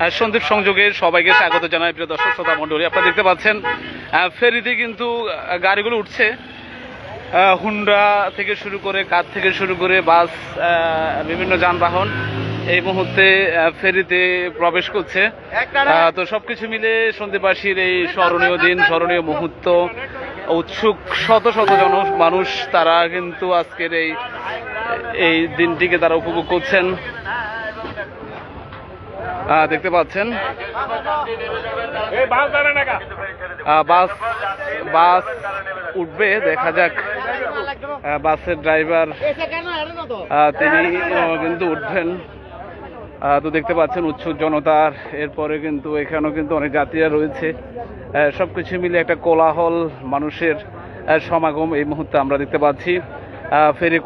সন্দীপ সংযোগে সবাইকে স্বাগত জানাই, প্রিয় দর্শক, শ্রোতা মন্ডলী আপনারা দেখতে পাচ্ছেন ফেরিতে কিন্তু গাড়িগুলো উঠছে। হুন্ডা থেকে শুরু করে, কার থেকে শুরু করে, বাস বিভিন্ন যানবাহন এই মুহূর্তে ফেরিতে প্রবেশ করছে। তো সবকিছু মিলে সন্দীপবাসীর এই স্মরণীয় দিন, স্মরণীয় মুহূর্ত, উৎসুক, শত শত জন মানুষ তারা কিন্তু আজকের এই এই দিনটিকে তারা উপভোগ করছেন। দেখতে পাচ্ছেন। বাস বাস উঠবে দেখা যাক। বাসের ড্রাইভার তিনি কিন্তু উঠবেন। তো দেখতে পাচ্ছেন উৎসুক জনতার এরপরে কিন্তু এখানেও কিন্তু অনেক যাত্রীরা রয়েছে। আহ, সবকিছু মিলে একটা কোলাহল মানুষের সমাগম এই মুহূর্তে আমরা দেখতে পাচ্ছি। ফেরি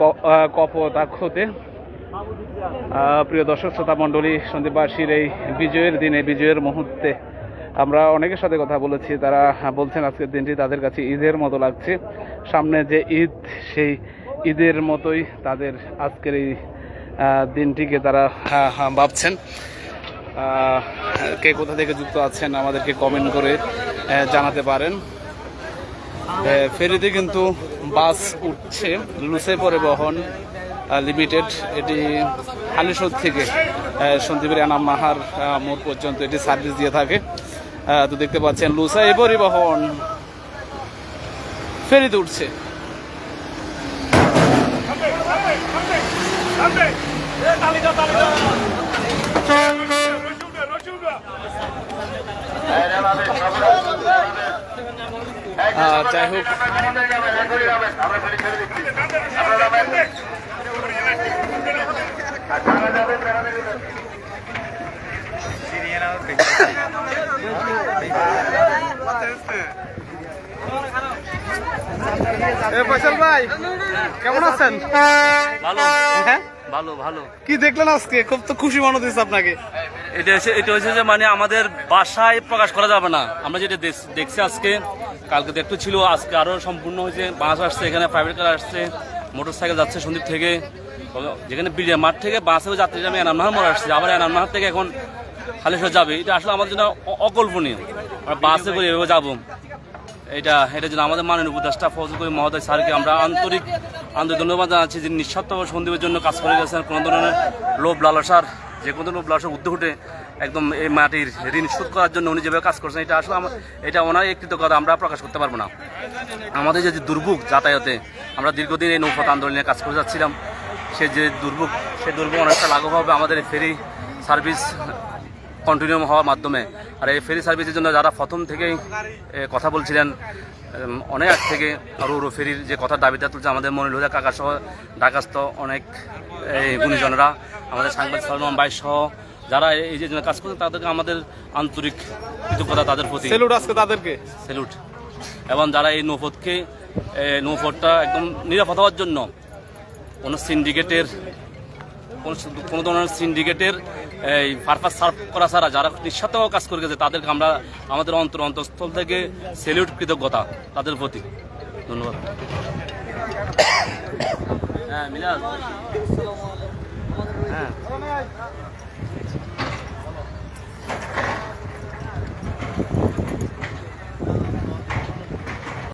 কপোতাক্ষতে। প্রিয় দর্শক, শ্রোতা মণ্ডলী সন্দীপবাসীর এই বিজয়ের দিনে, বিজয়ের মুহূর্তে আমরা অনেকের সাথে কথা বলেছি। তারা বলছেন, আজকের দিনটি তাদের কাছে ঈদের মতো লাগছে। সামনে যে ঈদ, সেই ঈদের মতোই তাদের আজকের এই দিনটিকে তারা ভাবছেন। কে কোথা থেকে যুক্ত আছেন আমাদেরকে কমেন্ট করে জানাতে পারেন। ফেরিতে কিন্তু বাস উঠছে। লুসে পরিবহন লিমিটেড এটি হালিশোর থেকে সন্দীপের এনাম মাহার মোড় পর্যন্ত এটি সার্ভিস দিয়ে থাকে। তো দেখতে পাচ্ছেন লুসা এ পরিবহন ফেরিতে উঠছে যাই হোক। ফয়সাল ভাই কেমন আছেন? ভালো হ্যাঁ? ভালো ভালো। কি দেখলেন আজকে? খুব তো খুশি মনে হচ্ছে আপনাকে। এটা হচ্ছে এটা হচ্ছে যে মানে আমাদের বাসায় প্রকাশ করা যাবে না। আমরা যেটা দেখ- দেখছি আজকে কালকে তো একটু ছিল আজকে আরও সম্পূর্ণ হয়েছে। বাস আসছে এখানে প্রাইভেট কার আসছে। মোটর সাইকেল যাচ্ছে সন্দীপ থেকে। যেখানে বিলিয়া মাঠ থেকে বাসে যাত্রী আমি এনামনাহার মোড় আসছি। আবার এনামনাহার থেকে এখন হালেশ্বর যাবে। এটা আসলে আমাদের জন্য অকল্পনীয়। আমরা বাসে করে এভাবে যাব। এটা এটা জন্য আমাদের মাননীয় উপদেষ্টা ফজল করিম মহোদয় স্যারকে আমরা আন্তরিক আন্তরিক ধন্যবাদ জানাচ্ছি যিনি নিঃস্বার্থভাবে সন্দীপের জন্য কাজ করে গেছেন। কোনো ধরনের লোভ লালসার, যে কোনো লোভ লালসার উদ্যোগ উঠে একদম এই মাটির ঋণ শোধ করার জন্য উনি যেভাবে কাজ করছেন, এটা আসলে এটা ওনার একটি কথা আমরা প্রকাশ করতে পারব না। আমাদের যে দুর্ভোগ যাতায়াতে, আমরা দীর্ঘদিন এই নৌপথ আন্দোলনে কাজ করে যাচ্ছিলাম। সে যে দুর্ভোগ, সে দুর্ভোগ অনেকটা লাঘব হবে আমাদের এই ফেরি সার্ভিস কন্টিনিউ হওয়ার মাধ্যমে। আর এই ফেরি সার্ভিসের জন্য যারা প্রথম থেকেই কথা বলছিলেন অনেক আগ থেকে রো ফেরির যে কথা দাবিটা তুলছে আমাদের মনিলুদা কাকা সহ ঢাকাস্থ অনেক এই গুণীজনরা, আমাদের সাংবাদিক সলমান ভাই সহ যারা এই যে কাজ করছে তাদেরকে আমাদের আন্তরিক কৃতজ্ঞতা তাদের প্রতি। সেলুট আজকে তাদেরকে? স্যালুট এবং যারা এই নৌপথকে নৌপথটা একদম নিরাপদ হওয়ার জন্য কোনো সিন্ডিকেটের কোনো কোনো ধরনের সিন্ডিকেটের এই পারপাস সার্ভ করা ছাড়া যারা নিঃস্বার্থভাবে কাজ করে গেছে তাদেরকে আমরা আমাদের অন্তর অন্তঃস্থল থেকে সেলিউট কৃতজ্ঞতা তাদের প্রতি। ধন্যবাদ। হ্যাঁ মিলাদ। হ্যাঁ।